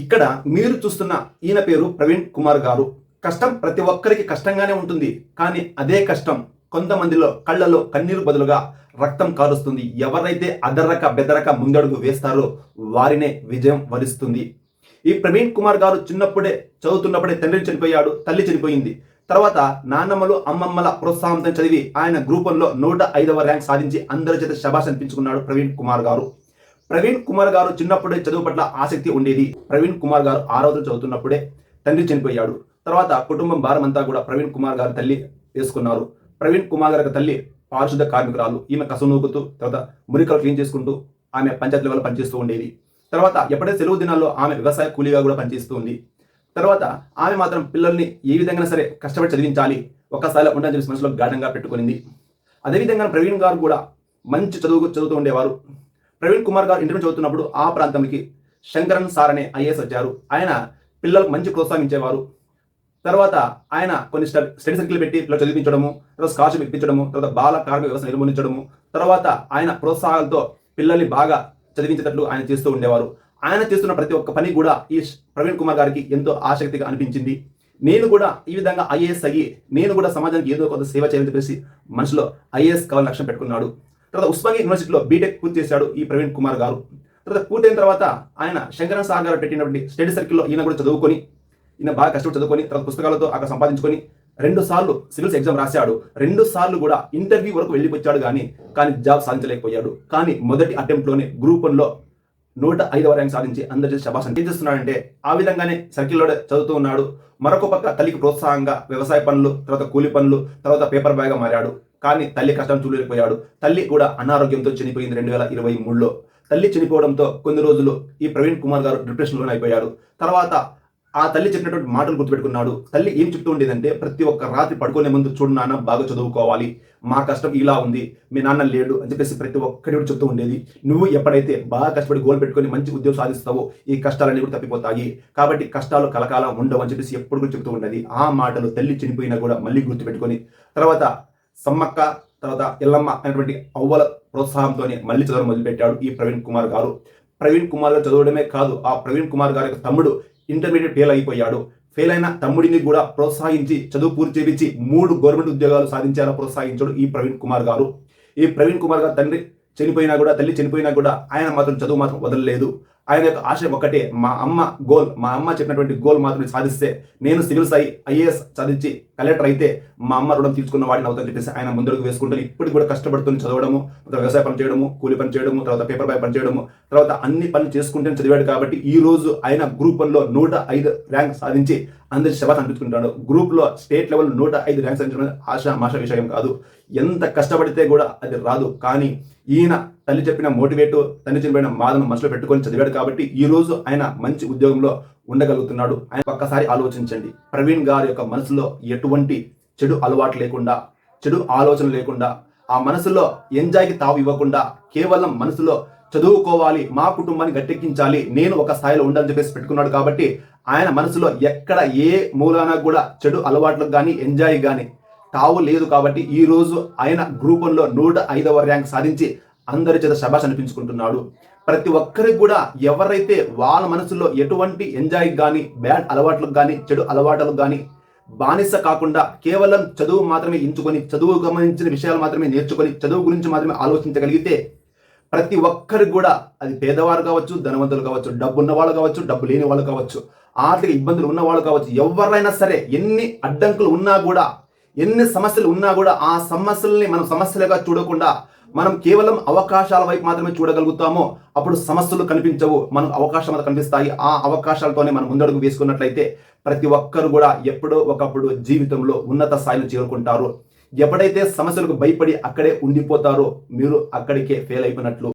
ఇక్కడ మీరు చూస్తున్న ఈయన పేరు ప్రవీణ్ కుమార్ గారు. కష్టం ప్రతి ఒక్కరికి కష్టంగానే ఉంటుంది. కానీ అదే కష్టం కొంతమందిలో కళ్ళలో కన్నీరు బదులుగా రక్తం కారుస్తుంది. ఎవరైతే అదరక బెదరక ముందడుగు వేస్తారో వారినే విజయం వరిస్తుంది. ఈ ప్రవీణ్ కుమార్ గారు చిన్నప్పుడే చదువుతున్నప్పుడే తండ్రి చనిపోయాడు తల్లి చనిపోయింది. తర్వాత నాన్నమ్మలు అమ్మమ్మల ప్రోత్సాహంతో చదివి ఆయన గ్రూపంలో నూట ఐదవ ర్యాంక్ సాధించి అందరి చేత శబాష్ అనిపించుకున్నాడు ప్రవీణ్ కుమార్ గారు. ప్రవీణ్ కుమార్ గారు చిన్నప్పుడే చదువు పట్ల ఆసక్తి ఉండేది. ప్రవీణ్ కుమార్ గారు ఆరోజు చదువుతున్నప్పుడే తండ్రి చనిపోయాడు. తర్వాత కుటుంబం భారం అంతా కూడా ప్రవీణ్ కుమార్ గారి తల్లి వేసుకున్నారు. ప్రవీణ్ కుమార్ గారి తల్లి పారిశుద్ధ కార్మికురాలు. ఈమె కసనూకుతూ తర్వాత మురికలు క్లీన్ చేసుకుంటూ ఆమె పంచాయతీ లెవెల్ పనిచేస్తూ ఉండేది. తర్వాత ఎప్పుడైతే సెలవు దినాల్లో ఆమె వ్యవసాయ కూలీగా కూడా పనిచేస్తూ ఉంది. తర్వాత ఆమె మాత్రం పిల్లల్ని ఏ విధంగా సరే కష్టపడి చదివించాలి. ఒక్కసారి ఉండని చెప్పి మనసులో గాఢంగా పెట్టుకునింది. అదేవిధంగా ప్రవీణ్ గారు కూడా మంచి చదువు చదువుతూ ఉండేవారు. ప్రవీణ్ కుమార్ గారు ఇంటర్ చదువుతున్నప్పుడు ఆ ప్రాంతంకి శంకరన్ సార్ అనే ఐఏఎస్ వచ్చారు. ఆయన పిల్లలకు మంచి ప్రోత్సహించేవారు. తర్వాత ఆయన కొన్ని స్టడీ సర్కిల్ పెట్టి పిల్లలు చదివించడము తర్వాత స్కాలర్షిప్ ఇప్పించడము తర్వాత బాల కార్మిక వ్యవస్థ నిర్మూలించడము తర్వాత ఆయన ప్రోత్సాహాలతో పిల్లల్ని బాగా చదివించేటట్లు ఆయన చేస్తూ ఉండేవారు. ఆయన చేస్తున్న ప్రతి ఒక్క పని కూడా ఈ ప్రవీణ్ కుమార్ గారికి ఎంతో ఆసక్తిగా అనిపించింది. నేను కూడా ఈ విధంగా ఐఏఎస్ అయ్యి నేను కూడా సమాజానికి ఏదో కొంత సేవ చేయాలని చెప్పేసి మనసులో ఐఏఎస్ కావాలని లక్ష్యం పెట్టుకున్నాడు. తర్వాత ఉస్మానియా యూనివర్సిటీలో బీటెక్ పూర్తి చేశాడు ఈ ప్రవీణ్ కుమార్ గారు. తర్వాత పూర్తయిన తర్వాత ఆయన శంకరన్ సార్ గారు పెట్టినటువంటి స్టడీ సర్కిల్లో ఈయన కూడా చదువుకొని ఈయన బాగా కష్టపడి చదువుకొని తర్వాత పుస్తకాలతో అక్కడ సంపాదించుకొని రెండు సార్లు సివిల్స్ ఎగ్జామ్ రాశాడు. రెండు సార్లు కూడా ఇంటర్వ్యూ వరకు వెళ్ళిపోయాడు కానీ కానీ జాబ్ సాధించలేకపోయాడు. కానీ మొదటి అటెంప్ట్లోనే గ్రూప్ వన్లో నూట ఐదవ ర్యాంక్ సాధించి అందరి శబాసం ఏం చేస్తున్నాడంటే ఆ విధంగానే సర్కిల్లో చదువుతూ ఉన్నాడు. మరొక పక్క తల్లికి ప్రోత్సాహంగా వ్యవసాయ పనులు తర్వాత కూలి పనులు తర్వాత పేపర్ బాయ్గా మారాడు. కానీ తల్లి కష్టం చూడలేకపోయాడు. తల్లి కూడా అనారోగ్యంతో చనిపోయింది రెండు వేల ఇరవై మూడులో. తల్లి చనిపోవడంతో కొన్ని రోజులు ఈ ప్రవీణ్ కుమార్ గారు డిప్రెషన్లోనే అయిపోయాడు తర్వాత ఆ తల్లి చెప్పినటువంటి మాటలు గుర్తుపెట్టుకున్నాడు. తల్లి ఏం చెప్తూ ఉండేదంటే ప్రతి ఒక్క రాత్రి పడుకునే ముందు చూడు నాన్న బాగా చదువుకోవాలి. మా కష్టం ఇలా ఉంది. మీ నాన్న లేడు అని చెప్పేసి ప్రతి ఒక్కటి కూడా చెప్తూ ఉండేది. నువ్వు ఎప్పుడైతే బాగా కష్టపడి గోల్ పెట్టుకొని మంచి ఉద్యోగం సాధిస్తావో ఈ కష్టాలన్నీ కూడా తప్పిపోతాయి. కాబట్టి కష్టాలు కలకాలం ఉండవు అని చెప్పేసి ఎప్పుడు కూడా చెప్తూ ఉండేది. ఆ మాటలు తల్లి చనిపోయినా కూడా మళ్ళీ గుర్తుపెట్టుకొని తర్వాత సమ్మక్క తర్వాత ఎల్లమ్మ అనేటువంటి అవ్వల ప్రోత్సాహంతోనే మళ్ళీ చదవడం మొదలుపెట్టాడు ఈ ప్రవీణ్ కుమార్ గారు. ప్రవీణ్ కుమార్ గారు చదవడమే కాదు ఆ ప్రవీణ్ కుమార్ గారి యొక్క తమ్ముడు ఇంటర్మీడియట్ ఫెయిల్ అయిపోయాడు. ఫెయిల్ అయిన తమ్ముడిని కూడా ప్రోత్సహించి చదువు పూర్తి చేపించి మూడు గవర్నమెంట్ ఉద్యోగాలు సాధించేలా ప్రోత్సహించాడు ఈ ప్రవీణ్ కుమార్ గారు. ఈ ప్రవీణ్ కుమార్ గారు తండ్రి చనిపోయినా కూడా తల్లి చనిపోయినా కూడా ఆయన మాత్రం చదువు మాత్రం వదలలేదు. ఆయన యొక్క ఆశయం ఒకటే మా అమ్మ గోల్ మా అమ్మ చెప్పినటువంటి గోల్ మాత్రమే సాధిస్తే నేను సివిల్స్ అయి ఐఏఎస్ చదివించి కలెక్టర్ అయితే మా అమ్మ రుణం తీసుకున్న వాడిని అవుతాను చెప్పేసి ఆయన ముందరకు వేసుకుంటాను. ఇప్పటికి కూడా కష్టపడుతుంది చదవడము తర్వాత వ్యవసాయ పని చేయడము కూలి పని చేయడము తర్వాత పేపర్ బాయ్ పని చేయడము తర్వాత అన్ని పనులు చేసుకుంటే చదివాడు కాబట్టి ఈ రోజు ఆయన గ్రూప్ వన్లో నూట ఐదు ర్యాంక్ సాధించి అందరి శబాస్ అనిపించుకుంటాడు. గ్రూప్లో స్టేట్ లెవెల్ నూట ఐదు ర్యాంక్ సాధించడం ఆశ మాష విషయం కాదు. ఎంత కష్టపడితే కూడా అది రాదు. కానీ ఈయన తల్లి చెప్పిన మోటివేట్ తల్లి చెప్పిన బాధను మనసులో పెట్టుకొని చదివాడు కాబట్టి ఈ రోజు ఆయన మంచి ఉద్యోగంలో ఉండగలుగుతున్నాడు. ఆయన ఒక్కసారి ఆలోచించండి. ప్రవీణ్ గారి యొక్క మనసులో ఎటువంటి చెడు అలవాటు లేకుండా చెడు ఆలోచన లేకుండా ఆ మనసులో ఎంజాయ్కి తావు ఇవ్వకుండా కేవలం మనసులో చదువుకోవాలి మా కుటుంబాన్ని గట్టెక్కించాలి నేను ఒక స్థాయిలో ఉండాలని చెప్పేసి పెట్టుకున్నాడు కాబట్టి ఆయన మనసులో ఎక్కడ ఏ మూలాన కూడా చెడు అలవాట్లకు కానీ ఎంజాయ్ కానీ తావు లేదు కాబట్టి ఈ రోజు ఆయన గ్రూపంలో నూట ఐదవ ర్యాంక్ సాధించి అందరి చేత శబాష్ అనిపించుకుంటున్నాడు. ప్రతి ఒక్కరికి కూడా ఎవరైతే వాళ్ళ మనసులో ఎటువంటి ఎంజాయ్ కానీ బ్యాడ్ అలవాట్లకు కానీ చెడు అలవాట్లకు కానీ బానిస కాకుండా కేవలం చదువు మాత్రమే ఎంచుకొని చదువు గమనించిన విషయాలు మాత్రమే నేర్చుకొని చదువు గురించి మాత్రమే ఆలోచించగలిగితే ప్రతి ఒక్కరికి కూడా అది పేదవారు కావచ్చు ధనవంతులు కావచ్చు డబ్బు ఉన్న వాళ్ళు కావచ్చు డబ్బు లేని వాళ్ళు కావచ్చు ఆర్థిక ఇబ్బందులు ఉన్న వాళ్ళు కావచ్చు ఎవరైనా సరే ఎన్ని అడ్డంకులు ఉన్నా కూడా ఎన్ని సమస్యలు ఉన్నా కూడా ఆ సమస్యల్ని మనం సమస్యలుగా చూడకుండా మనం కేవలం అవకాశాల వైపు మాత్రమే చూడగలుగుతామో అప్పుడు సమస్యలు కనిపించవు. మనం అవకాశాలు కనిపిస్తాయి. ఆ అవకాశాలతోనే మనం ముందడుగు వేసుకున్నట్లయితే ప్రతి ఒక్కరు కూడా ఎప్పుడో ఒకప్పుడు జీవితంలో ఉన్నత స్థాయిలో చేరుకుంటారు. ఎప్పుడైతే సమస్యలకు భయపడి అక్కడే ఉండిపోతారో మీరు అక్కడికే ఫెయిల్ అయిపోయినట్లు